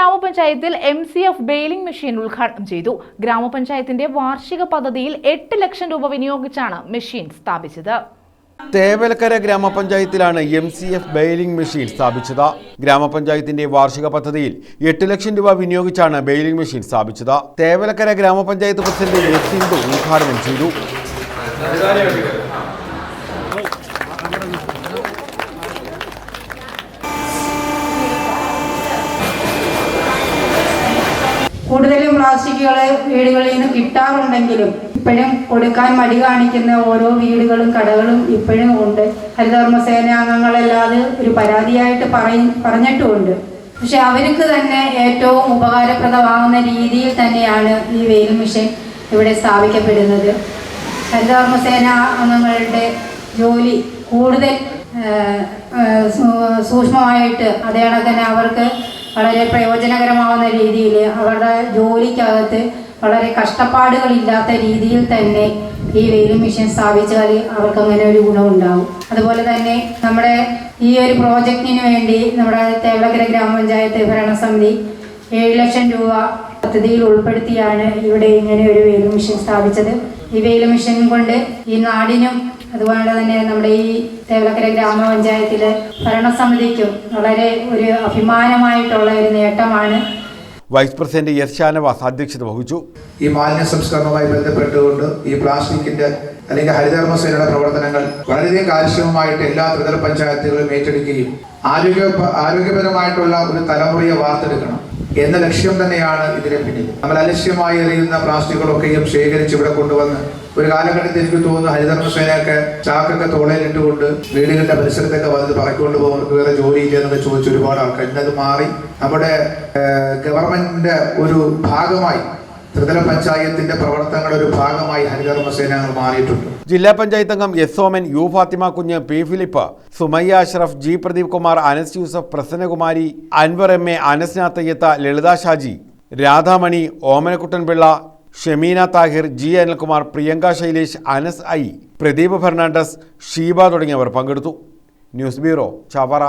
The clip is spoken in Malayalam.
ഗ്രാമപഞ്ചായത്തിൽ M C F baling machine ഉദ്ഘാടനം ചെയ്തു. ഗ്രാമപഞ്ചായത്തിന്റെ വാർഷിക പദ്ധതിയിൽ എട്ട് ലക്ഷം രൂപ വിനിയോഗിച്ചാണ് മെഷീൻ സ്ഥാപിച്ചത്. Thevalakkara ഗ്രാമപഞ്ചായത്തിലാണ് M C F baling machine സ്ഥാപിച്ചത്. ഗ്രാമപഞ്ചായത്തിന്റെ വാർഷിക പദ്ധതിയിൽ എട്ട് ലക്ഷം രൂപ വിനിയോഗിച്ചാണ് ബെയിലിംഗ് മെഷീൻ സ്ഥാപിച്ചത്. തേവലക്കര ഗ്രാമപഞ്ചായത്ത് പ്രസിഡന്റ് എസ് സിന്ധു ഉദ്ഘാടനം ചെയ്തു. കൂടുതലും പ്ലാസ്റ്റിക്കുകൾ വീടുകളിൽ നിന്ന് കിട്ടാറുണ്ടെങ്കിലും ഇപ്പോഴും കൊടുക്കാൻ മടി കാണിക്കുന്ന ഓരോ വീടുകളും കടകളും ഇപ്പോഴും ഉണ്ട്. ഹരിതകർമ്മസേന അംഗങ്ങളല്ലാതെ ഒരു പരാതിയായിട്ട് പറയും പറഞ്ഞിട്ടുമുണ്ട്. പക്ഷെ അവർക്ക് തന്നെ ഏറ്റവും ഉപകാരപ്രദമാകുന്ന രീതിയിൽ തന്നെയാണ് ഈ വെയിൽ മിഷൻ ഇവിടെ സ്ഥാപിക്കപ്പെടുന്നത്. ഹരിതകർമ്മസേന അംഗങ്ങളുടെ ജോലി കൂടുതൽ സൂക്ഷ്മമായിട്ട് അതേ കണക്കിന് അവർക്ക് വളരെ പ്രയോജനകരമാവുന്ന രീതിയിൽ അവരുടെ ജോലിക്കകത്ത് വളരെ കഷ്ടപ്പാടുകളില്ലാത്ത രീതിയിൽ തന്നെ ഈ വെയിലിംഗ് മെഷീൻ സ്ഥാപിച്ചാൽ അവർക്ക് അങ്ങനെ ഒരു ഗുണമുണ്ടാവും. അതുപോലെ തന്നെ നമ്മുടെ ഈ ഒരു പ്രോജക്റ്റിന് വേണ്ടി നമ്മുടെ തേവളക്കര ഗ്രാമപഞ്ചായത്ത് ഭരണസമിതി ഏഴ് ലക്ഷം രൂപ പദ്ധതിയിൽ ഉൾപ്പെടുത്തിയാണ് ഇവിടെ ഇങ്ങനെ ഒരു വെയിലിംഗ് മെഷീൻ സ്ഥാപിച്ചത്. ഈ വെയിലിംഗ് മെഷീൻ കൊണ്ട് ഈ നാടിനും അതുപോലെ തന്നെ നമ്മുടെ ഈ തേവലക്കര ഗ്രാമപഞ്ചായത്തിലെ ഭരണസമിതിക്കും വളരെ ഒരു അഭിമാനമായിട്ടുള്ള ഒരു നേട്ടമാണ്. വൈസ് പ്രസിഡന്റ് എസ് ഷാനവാസ് അധ്യക്ഷത വഹിച്ചു. ഈ മാലിന്യ സംസ്കരണവുമായി ബന്ധപ്പെട്ടുകൊണ്ട് ഈ പ്ലാസ്റ്റിക്കിന്റെ അല്ലെങ്കിൽ ഹരിതകർമ്മസേനയുടെ പ്രവർത്തനങ്ങൾ വളരെയധികം കാര്യക്ഷമമായിട്ട് എല്ലാ ത്രിതല പഞ്ചായത്തുകളും ഏറ്റെടുക്കുകയും ആരോഗ്യ ആരോഗ്യപരമായിട്ടുള്ള ഒരു തലമുറയെ വാർത്തെടുക്കണം. എന്ന ലക്ഷ്യം തന്നെയാണ് ഇതിനെ പിന്നിൽ. നമ്മൾ അലക്ഷ്യമായി എറിയുന്ന പ്ലാസ്റ്റിക്കുകളൊക്കെയും ശേഖരിച്ച് ഇവിടെ കൊണ്ടുവന്ന് ഒരു കാലഘട്ടത്തിൽ എനിക്ക് തോന്നുന്നു ഹരിതകർമ്മസേനയൊക്കെ ചാക്കൊക്കെ തോളയിലിട്ടുകൊണ്ട് വീടുകളുടെ പരിസരത്തൊക്കെ വന്ന് പറക്കൊണ്ട് പോകുന്നവർക്ക് വേറെ ജോലിയില്ല എന്നൊക്കെ ചോദിച്ച ഒരുപാട് ആൾക്കാർ ഇന്നത് മാറി നമ്മുടെ ഗവൺമെന്റിന്റെ ഒരു ഭാഗമായി ത്രിതല പഞ്ചായത്തിന്റെ പ്രവർത്തനങ്ങളുടെ ഒരു ഭാഗമായി ഹരിതകർമ്മസേന മാറിയിട്ടുണ്ട്. ജില്ലാ പഞ്ചായത്ത് അംഗം S Oman U Fathima Kunju P Philip Sumayya Ashraf G Pradeep Kumar Anas Yusuf Prasannakumari Anwar M A Anas Nathayyath Lalitha Shaji Radhamani Omanakuttanpillai Shemeena Thahir G Anilkumar Priyanka Shailesh Anas I Pradeep Fernandez Sheeba തുടങ്ങിയവർ പങ്കെടുത്തു. News bureau Chavara.